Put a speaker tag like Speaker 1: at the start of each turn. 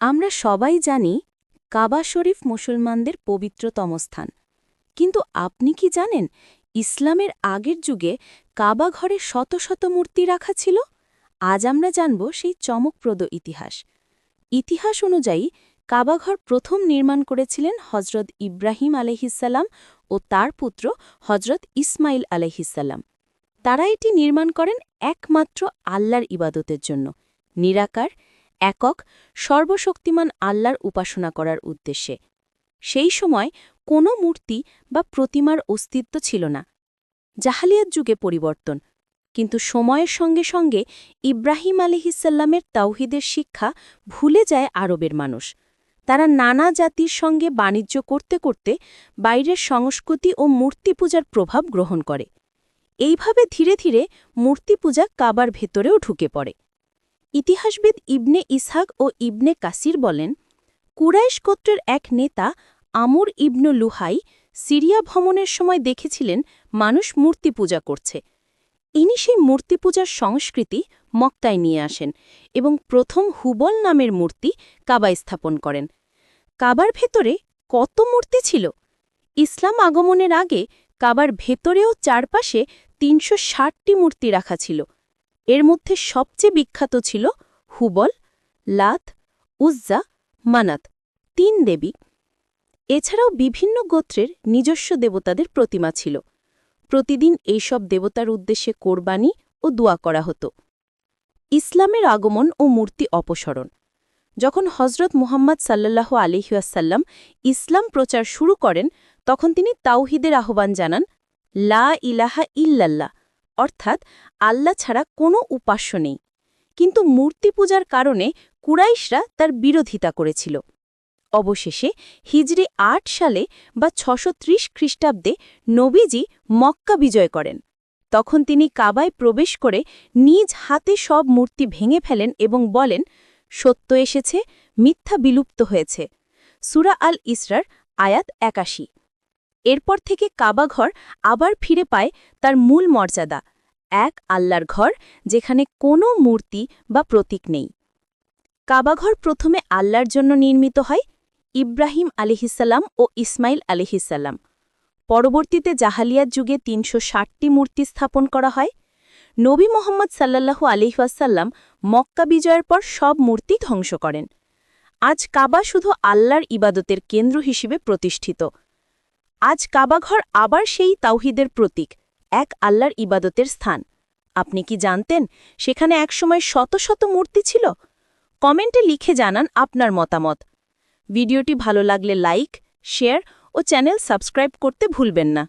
Speaker 1: আমরা সবাই জানি কাবা শরীফ মুসলমানদের পবিত্রতম স্থান। কিন্তু আপনি কি জানেন ইসলামের আগের যুগে কাবা ঘরে শত শত মূর্তি রাখা ছিল? আজ আমরা জানব সেই চমকপ্রদ ইতিহাস। ইতিহাস অনুযায়ী কাবাঘর প্রথম নির্মাণ করেছিলেন হজরত ইব্রাহিম আলহিসাল্লাম ও তার পুত্র হজরত ইসমাইল আলহিসাল্লাম তারা এটি নির্মাণ করেন একমাত্র আল্লাহর ইবাদতের জন্য। নিরাকার একক, সর্বশক্তিমান আল্লাহর উপাসনা করার উদ্দেশ্যে। সেই সময় কোনো মূর্তি বা প্রতিমার অস্তিত্ব ছিল না। জাহালিয়াত যুগে পরিবর্তন। কিন্তু সময়ের সঙ্গে সঙ্গে ইব্রাহিম আলিহিসাল্লামের তাওহিদের শিক্ষা ভুলে যায় আরবের মানুষ। তারা নানা জাতির সঙ্গে বাণিজ্য করতে করতে বাইরের সংস্কৃতি ও মূর্তি পূজার প্রভাব গ্রহণ করে। এইভাবে ধীরে ধীরে মূর্তি পূজা কাবার ভেতরেও ঢুকে পড়ে। ইতিহাসবিদ ইবনে ইসহাক ও ইবনে কাসির বলেন, কুরাইশ গোত্রের এক নেতা আমুর ইবনু লুহাই সিরিয়া ভ্রমণের সময় দেখেছিলেন মানুষ মূর্তি পূজা করছে। ইনি সেই মূর্তি পূজার সংস্কৃতি মক্কায় নিয়ে আসেন এবং প্রথম হুবল নামের মূর্তি কাবায় স্থাপন করেন। কাবার ভেতরে কত মূর্তি ছিল? ইসলাম আগমনের আগে কাবার ভেতরেও চারপাশে তিনশো ষাটটি মূর্তি রাখা ছিল। এর মধ্যে সবচেয়ে বিখ্যাত ছিল হুবল, লাত, উজ্জা, মানাত, তিন দেবী। এছাড়াও বিভিন্ন গোত্রের নিজস্ব দেবতাদের প্রতিমা ছিল। প্রতিদিন এইসব দেবতার উদ্দেশ্যে কোরবানি ও দোয়া করা হতো। ইসলামের আগমন ও মূর্তি অপসরণ। যখন হজরত মুহাম্মদ সাল্লাহ আলিহাসাল্লাম ইসলাম প্রচার শুরু করেন, তখন তিনি তাওহিদের আহ্বান জানান, লা ইলাহা ইল্লাল্লাহ। অর্থাৎ আল্লাহ ছাড়া কোনো উপাস্য নেই। কিন্তু মূর্তি পূজার কারণে কুরাইশরা তার বিরোধিতা করেছিল। অবশেষে হিজরি আট সালে বা ছশো ত্রিশ খ্রিস্টাব্দে নবীজি মক্কা বিজয় করেন। তখন তিনি কাবায় প্রবেশ করে নিজ হাতে সব মূর্তি ভেঙে ফেলেন এবং বলেন, সত্য এসেছে, মিথ্যা বিলুপ্ত হয়েছে। সুরা আল ইসরার আয়াত একাশি। এরপর থেকে কাবাঘর আবার ফিরে পায় তার মূল মর্যাদা, এক আল্লাহর ঘর যেখানে কোনো মূর্তি বা প্রতীক নেই। কাবাঘর প্রথমে আল্লাহর জন্য নির্মিত হয়, ইব্রাহিম আলিহিসাল্লাম ও ইসমাইল আলিহিসাল্লাম পরবর্তীতে জাহালিয়াত যুগে তিনশো ষাটটি মূর্তি স্থাপন করা হয়। নবী মোহাম্মদ সাল্লাল্লাহু আলিহাসাল্লাম মক্কা বিজয়ের পর সব মূর্তি ধ্বংস করেন। আজ কাবা শুধু আল্লাহর ইবাদতের কেন্দ্র হিসেবে প্রতিষ্ঠিত। আজ কাবাঘর আবার সেই তাওহিদের প্রতীক, এক আল্লাহর ইবাদতের স্থান। আপনি কি জানতেন সেখানে একসময় শত শত মূর্তি ছিল? কমেন্টে লিখে জানান আপনার মতামত। ভিডিওটি ভালো লাগলে লাইক, শেয়ার ও চ্যানেল সাবস্ক্রাইব করতে ভুলবেন না।